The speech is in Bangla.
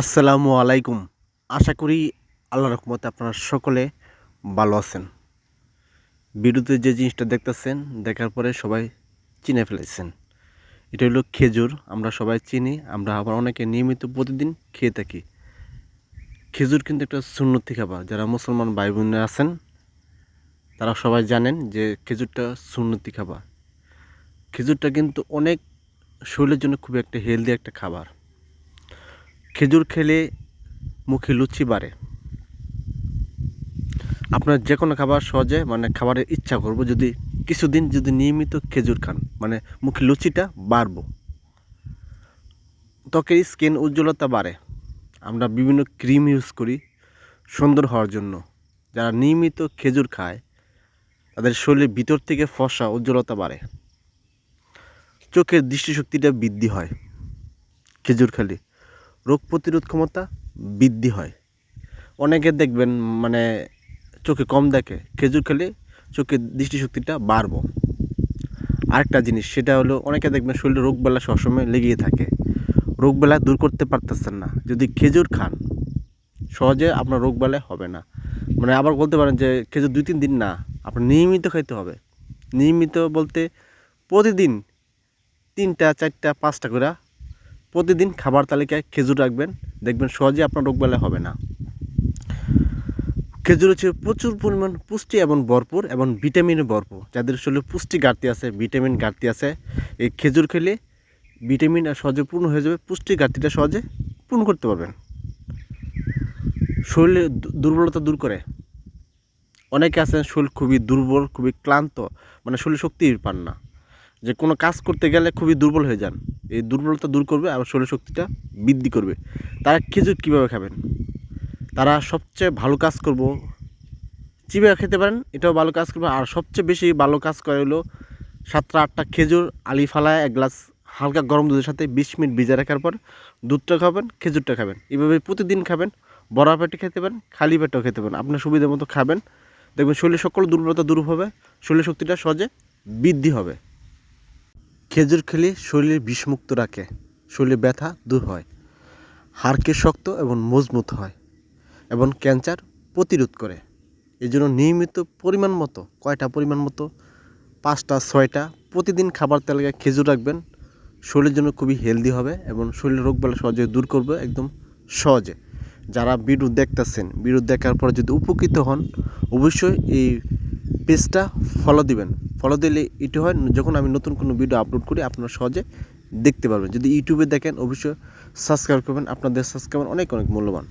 আসসালামু আলাইকুম। আশা করি আল্লাহ রহমতে আপনারা সকলে ভালো আছেন। ভিডিওতে যে জিনিসটা দেখতেছেন, দেখার পরে সবাই চিনে ফেলেছেন। এটা হলো খেজুর, আমরা সবাই চিনি, আমরা আবার অনেকে নিয়মিত প্রতিদিন খেয়ে থাকি। খেজুর কিন্তু একটা সুন্নতি খাবার। যারা মুসলমান ভাই বোনেরা আছেন, তারা সবাই জানেন যে খেজুরটা সুন্নতি খাবার। খেজুরটা কিন্তু অনেক শরীরের জন্য খুবই একটা হেলদি একটা খাবার। খেজুর খেলে মুখে লুচি বাড়ে। আপনার যে কোনো খাবার সহজে মানে খাবারের ইচ্ছা করব, যদি কিছুদিন যদি নিয়মিত খেজুর খান মানে মুখে লুচিটা বাড়বো। ত্বকের স্কিন উজ্জ্বলতা বাড়ে। আমরা বিভিন্ন ক্রিম ইউজ করি সুন্দর হওয়ার জন্য। যারা নিয়মিত খেজুর খায়, তাদের শরীরের ভিতর থেকে ফসা উজ্জ্বলতা বাড়ে। চোখের দৃষ্টিশক্তিটা বৃদ্ধি হয় খেজুর খালি। রোগ প্রতিরোধ ক্ষমতা বৃদ্ধি হয়। অনেকে দেখবেন মানে চোখে কম দেখে, খেজুর খেলে চোখের দৃষ্টিশক্তিটা বাড়বো। আরেকটা জিনিস, সেটা হলো অনেকে দেখবেন শরীরে রোগবেলা সবসময় লেগেই থাকে। রোগবেলা দূর করতে পারতেছেন না। যদি খেজুর খান, সহজে আপনার রোগ রোগবেলায় হবে না। মানে আবার বলতে পারেন যে, খেজুর দুই তিন দিন না, আপনার নিয়মিত খাইতে হবে। নিয়মিত বলতে প্রতিদিন তিনটা, চারটা, পাঁচটা করে প্রতিদিন খাবার তালিকায় খেজুর রাখবেন। দেখবেন সহজে আপনার রোগ রোগবেলা হবে না। খেজুর হচ্ছে প্রচুর পরিমাণ পুষ্টি এবং ভরপুর এবং ভিটামিনে ভরপুর। যাদের শরীরে পুষ্টি ঘাটতি আছে, ভিটামিন ঘাটতি আছে, এই খেজুর খেলে ভিটামিন সহজে পূর্ণ হয়ে যাবে, পুষ্টি ঘাটতিটা সহজে পূর্ণ করতে পারবেন। শরীরে দুর্বলতা দূর করে। অনেকে আছেন শরীর খুবই দুর্বল, খুবই ক্লান্ত মানে শরীর শক্তি পান না। যে কোনো কাজ করতে গেলে খুবই দুর্বল হয়ে যান। এই দুর্বলতা দূর করবে আর শরীর শক্তিটা বৃদ্ধি করবে। তারা খেজুর কীভাবে খাবেন? তারা সবচেয়ে ভালো কাজ করব চিবে খেতে পারেন, এটাও ভালো কাজ করবে। আর সবচেয়ে বেশি ভালো কাজ করে হলো সাতটা আটটা খেজুর, আলি ফালায় এক গ্লাস হালকা গরম দুধের সাথে বিশ মিনিট ভিজে রাখার পর দুধটা খাবেন, খেজুরটা খাবেন। এভাবে প্রতিদিন খাবেন, বড়া পেটে খেতে পারেন, খালি পেটেও খেতে পারেন। আপনার সুবিধা মতো খাবেন। দেখবেন শরীরের সকল দুর্বলতা দূর হবে, শরীরের শক্তিটা সহজে বৃদ্ধি হবে। খেজুর খেলে শরীরে বিষমুক্ত রাখে, শরীরে ব্যথা দূর হয়, হাড়কে শক্ত এবং মজবুত হয় এবং ক্যান্সার প্রতিরোধ করে। এই জন্য নিয়মিত পরিমাণ মতো, কয়টা পরিমাণ মতো, পাঁচটা, ছয়টা প্রতিদিন খাবার তালিকায় খেজুর রাখবেন। শরীরের জন্য খুবই হেলদি হবে এবং শরীরের রোগবালা সহজে দূর করবে একদম সহজে। যারা বিদ্যুৎ দেখতেছেন বিদ্যুৎ দেখার পরে যদি উপকৃত হন, অবশ্যই এই পেজটা ফলো দিবেন। ফলো দিলে এটি হয়। যখন আমি নতুন কোনো ভিডিও আপলোড করি, আপনারা সহজে দেখতে পারবেন। যদি ইউটিউবে দেখেন, অবশ্যই সাবস্ক্রাইব করবেন। আপনাদের সাবস্ক্রাইব অনেক অনেক মূল্যবান।